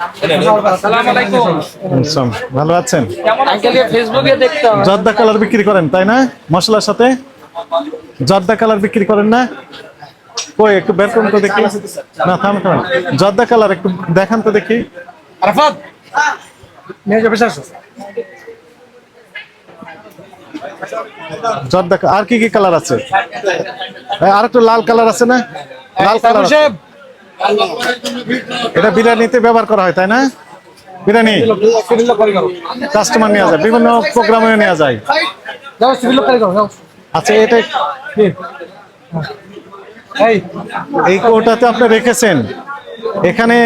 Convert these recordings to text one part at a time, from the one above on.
আসসালামু আলাইকুম। ভালো আছেন? আঙ্কেল ফেসবুকে দেখতাম জর্দা কালার বিক্রি করেন তাই না? মশলার সাথে? জর্দা কালার বিক্রি করেন না? কই একটু বের করুন তো দেখি। না থাম থাম। জর্দা কালার একটু দেখান তো দেখি। আরাফাত। নিয়ে যাবে জর্দা আর কি কি কালার আছে? আর একটু লাল কালার আছে না? লাল কালার এটা বিরিয়ানিতে ব্যবহার করা হয় তাই না? বিরিয়ানি? কাস্টমার নেওয়া যায় বিভিন্ন প্রোগ্রামে নেওয়া যায়। আচ্ছা এটা এই। কোটাতে আপনি রেখেছেন। এখানে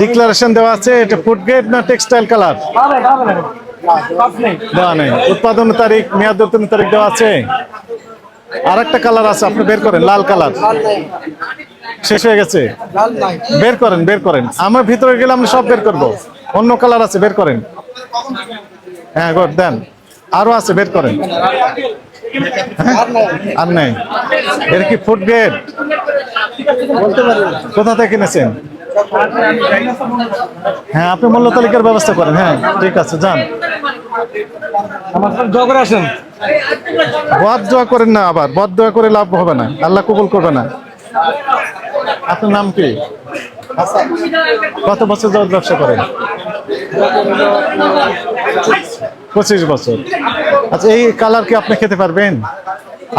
ডিক্লারেশন দেওয়া আছে এটা ফুড গ্রেড না টেক্সটাইল কালার দেওয়া নেই। উৎপাদন তারিখ মেয়াদ উত্তীর্ণ তারিখ দেওয়া আছে। আর একটা কালার আছে আপনি বের করেন লাল কালার শেষ হয়ে গেছে? বের করেন বের করেন। আমার ভিতরে গেলে আমরা সব বের করব। অন্য কালার আছে বের করেন। হ্যাঁ গড দেন। আরও আছে বের করেন। হ্যাঁ? আর নাই। এর কি ফুড গ্রেড কোথা থেকে কিনেছেন? হ্যাঁ আপনি মূল্য তালিকার ব্যবস্থা করেন। হ্যাঁ ঠিক আছে যান। আমার আসেন। বদ দোয়া করেন না আবার। বদ দোয়া করে লাভ হবে না। আল্লাহ কবুল করবে না। আপনার নাম কি? কত বছর যাবত ব্যবসা করেন? পঁচিশ বছর। আচ্ছা এই কালার কি আপনি খেতে পারবেন?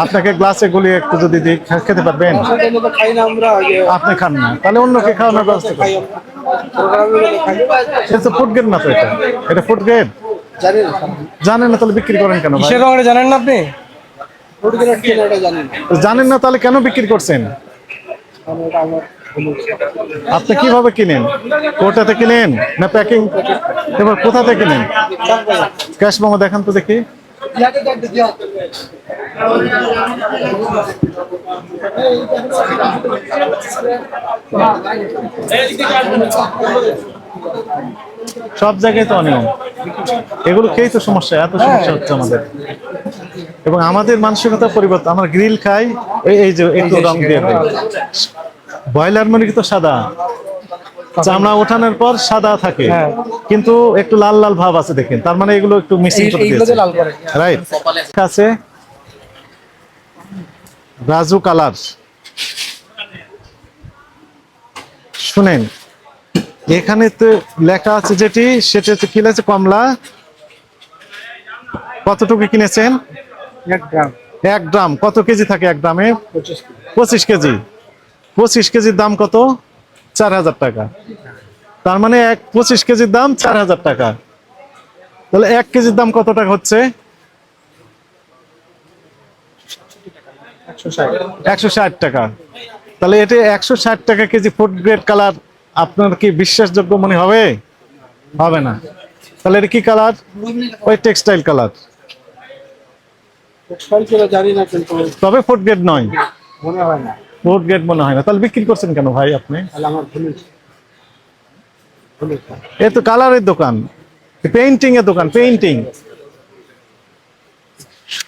আপনাকে গ্লাসে গুলিয়ে একটু যদি খেতে পারবেন? আপনি খান না। তাহলে অন্যকে খাওয়ানোর ব্যবস্থা করেন। এটা তো ফুড গ্রেড না তো এটা এটা ফুড গ্রেড জানেন না তাহলে বিক্রি করেন কেন জানেন না আপনি? জানেন না তাহলে কেন বিক্রি করছেন? আপনি কীভাবে কিনেন? কোটাতে কিনেন না প্যাকিং এবার কোথা থেকে কিনেন? ক্যাশ মামা দেখান তো দেখি। সব জায়গায় তো অনিয়ম। এগুলো খেয়েই তো সমস্যা, এত সমস্যা হচ্ছে আমাদের। এবং আমাদের মানসিকতা পরিবর্তন, আমরা গ্রিল খাই এই এই যে একটু রং দিয়ে দেয় ব্রয়লার মুরগি তো সাদা। চামড়া ওঠানোর পর সাদা থাকে। হ্যাঁ। কিন্তু একটু লাল লাল ভাব আছে দেখেন। তার মানে এগুলো একটু মিক্সিং করে দিয়েছে। রাইট আছে। রাজু কালার। শুনেন এখানে তো লেখা আছে যেটি সেটা হচ্ছে কি কমলা। কতটুকু কিনেছেন? এক গ্রাম। এক গ্রাম কত কেজি থাকে এক গ্রামে পঁচিশ কেজি। পঁচিশ কেজির দাম কত? চার হাজার টাকা। তার মানে এক পঁচিশ কেজির দাম চার হাজার টাকা। তাহলে এক কেজির দাম কত টাকা হচ্ছে? একশো ষাট। টাকা। তাহলে এটা একশো ষাট টাকা কেজি ফুড গ্রেড কালার আপনার কি বিশ্বাসযোগ্য মনে হবে? হবে না। তাহলে এটা কি কালার ওই টেক্সটাইল কালার জানি না কিন্তু তবে ফুড গ্রেড নয়। মনে হয় না। ফুড গ্রেড মনে হয় না। তাহলে বিক্রি করছেন কেন ভাই আপনি? আমার। এ তো কালারের দোকান। পেইন্টিং এর দোকান পেইন্টিং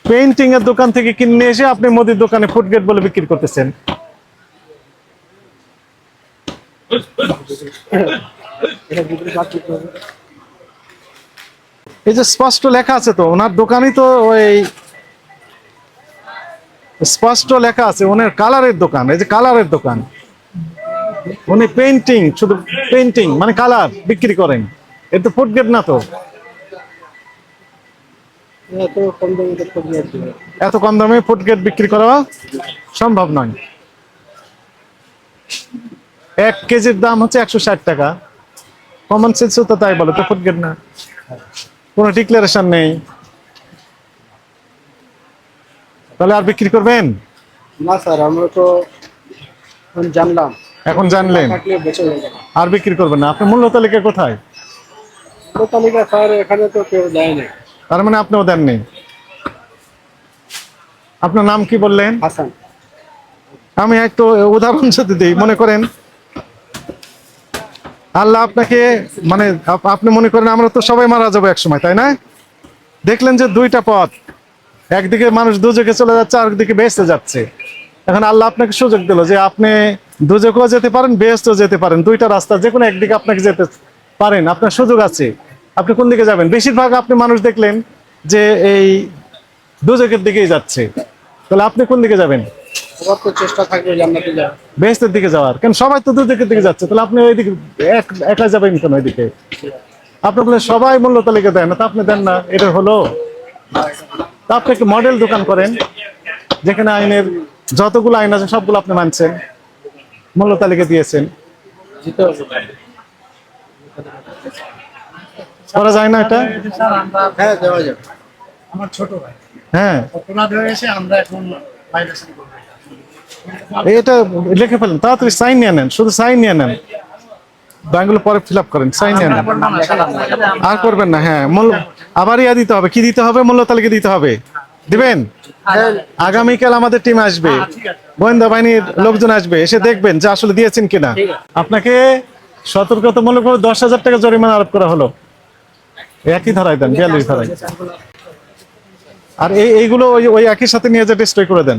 পেইন্টিং এর দোকান থেকে কিনে এসে আপনি মুদির দোকানে ফুড গ্রেড বলে বিক্রি করতেছেন। এই যে স্পষ্ট লেখা আছে তো ওনার দোকানই তো ওই স্পষ্ট লেখা আছে ওনার কালারের দোকান, এই যে কালারের দোকান। উনি পেইন্টিং শুধু পেইন্টিং মানে কালার বিক্রি করেন। এটা তো গ্রেড না তো। এত কম দামে গ্রেড বিক্রি করা সম্ভব নয়। এক কেজির দাম হচ্ছে একশো ষাট টাকা। কমন সেন্সও তো তাই বলে, তো গ্রেড না। কোনো ডিক্লারেশন নেই। তাহলে আর বিক্রি করবেন? না স্যার আমরা তো এখন জানলাম। এখন জানলেন। আর বিক্রি করবেন না। আপনার মূল্য তালিকা কোথায়? পুরো তালিকা স্যার এখানে তো কেউ দেয় তার মানে আপনিও দেননি আপনার নাম কি বললেন? হাসান। আমি একটু উদাহরণ যদি দিই মনে করেন। আল্লাহ আপনাকে মানে আপনি মনে করেন আমরা তো সবাই মারা যাব এক সময় তাই না? দেখলেন যে দুইটা পথ। একদিকে মানুষ দুজকে চলে যাচ্ছে আর একদিকে বেহেস্তে যাচ্ছে। এখন আল্লাহ আপনাকে সুযোগ দিল যে আপনি দুজকেও যেতে পারেন বেহেস্তেও যেতে পারেন। দুইটা রাস্তা যে কোনো একদিকে আপনাকে যেতে পারেন আপনার সুযোগ আছে। আপনি কোন দিকে যাবেন? বেশিরভাগ আপনি মানুষ দেখলেন যে এই দুজকের দিকেই যাচ্ছে। তাহলে আপনি কোন দিকে যাবেন? চেষ্টা থাকবে বেহেস্তের দিকে যাওয়ার। কেন সবাই তো দুদিকের দিকে যাচ্ছে তাহলে আপনি ওই দিকে এক একা যাবেন কেন ওইদিকে? আপনি বলে সবাই মূল্য তালিকা দেন না তা আপনি দেন না এটা হলো? তা আপনি একটা মডেল দোকান করেন যেখানে আইনের যতগুলো আইন আছে সবগুলো আপনি মানছেন মূল্য তালিকা দিয়েছেন। করা যায় না এটা? হ্যাঁ দেওয়া যাবে। আমার ছোট ভাই। হ্যাঁ। অপরাধ হয়েছে আমরা এখন এটা লিখে ফেলেন তাড়াতাড়ি সাইন নিয়ে নেন শুধু সাইন নিয়ে নেন। ব্যাংকগুলো পরে ফিল আপ করেন সাইন নিয়ে নেন। আর করবেন না হ্যাঁ মূল্য আবার ইয়া দিতে হবে। কি দিতে হবে? মূল্য তালিকা দিতে হবে। দিবেন? আগামীকাল আমাদের টিম আসবে। গোয়েন্দা বাহিনীর লোকজন আসবে এসে দেখবেন যে আসলে দিয়েছেন কিনা। আপনাকে সতর্কতামূলক দশ হাজার টাকা জরিমানা আরোপ করা হলো। একই ধারায় দেন বিয়াল্লিশ ধারায়। আর এই এইগুলো ওই ওই একই সাথে নিয়ে যে ডিস্ট্রয় করে দেন।